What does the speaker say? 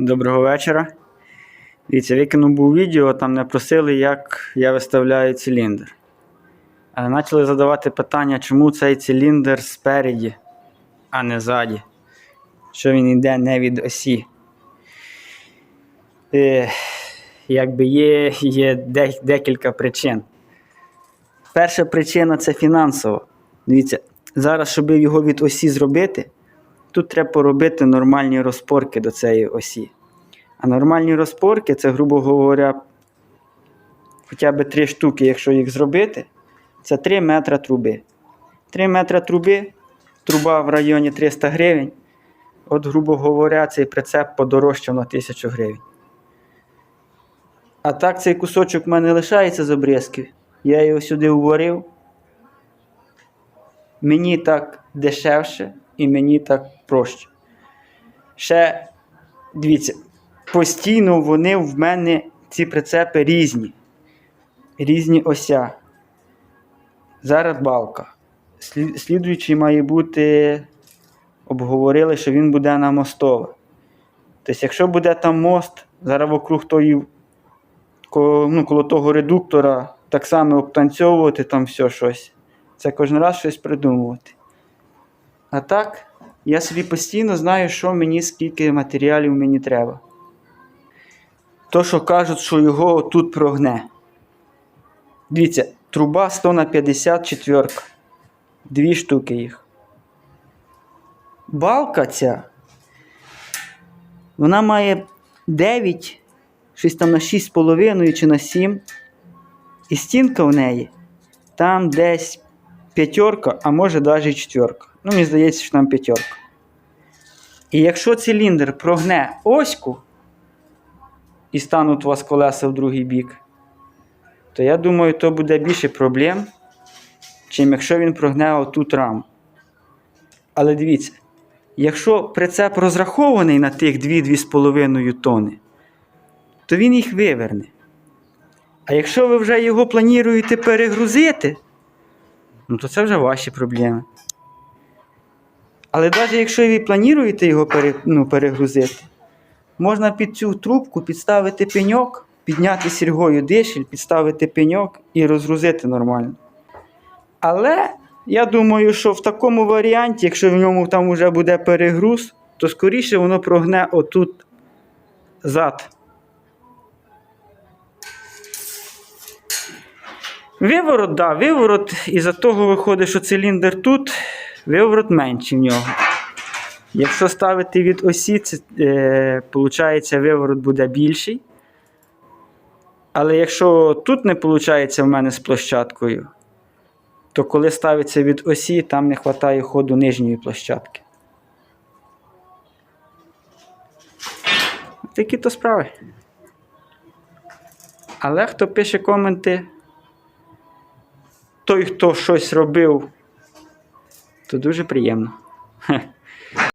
Доброго вечора. Дивіться, викинув був відео, там не просили, як я виставляю циліндр. Почали задавати питання, чому цей циліндр спереді, а не ззаді. Що він йде не від осі. Е, якби є, є декілька причин. Перша причина це фінансово. Дивіться, зараз, щоб його від осі зробити, тут треба поробити нормальні розпорки до цієї осі. А нормальні розпорки це, грубо говоря, хоча б три штуки, якщо їх зробити, це 3 метра труби. 3 метра труби, труба в районі 300 гривень. От, грубо говоря, цей прицеп подорожчав на 1000 гривень. А так цей кусочок в мене лишається з обрізків. Я його сюди уварив. Мені так дешевше і мені так проще. Ще дивіться, постійно вони в мене ці прицепи різні. Різні ося. Зараз балка. Слідуючий має бути, обговорили, що він буде на мостове. Тобто, якщо буде там мост, зараз вокруг тої, ну, коло того редуктора так само обтанцьовувати там все щось. Це кожен раз щось придумувати. А так, я собі постійно знаю, що мені, скільки матеріалів мені треба. То, що кажуть, що його тут прогне. Дивіться, труба 100 на 54. Дві штуки їх. Балка ця. Вона має 9, щось там на 6,5 чи на 7. І стінка в неї там десь п'ятерка, а може навіть четверка. Ну, мені здається, що там п'ятерка. І якщо циліндр прогне оську і стануть у вас колеса в другий бік, то я думаю, то буде більше проблем, чим якщо він прогне отут раму. Але дивіться, якщо прицеп розрахований на тих 2-2,5 тонни, то він їх виверне. А якщо ви вже його плануєте перегрузити, ну то це вже ваші проблеми. Але навіть якщо ви плануєте його пере, ну, перегрузити, можна під цю трубку підставити пеньок, підняти сіргою дишель, підставити пеньок і розгрузити нормально. Але я думаю, що в такому варіанті, якщо в ньому там вже буде перегруз, то скоріше воно прогне отут зад. Виворот, да, виворот, із-за того виходить, що циліндр тут, виворот менший в нього. Якщо ставити від осі, це, е, виходить, виворот буде більший. Але якщо тут не виходить в мене з площадкою, то коли ставиться від осі, там не вистачає ходу нижньої площадки. Такі то справи. Але хто пише коменти, той, хто щось робив, то дуже приємно. Хе.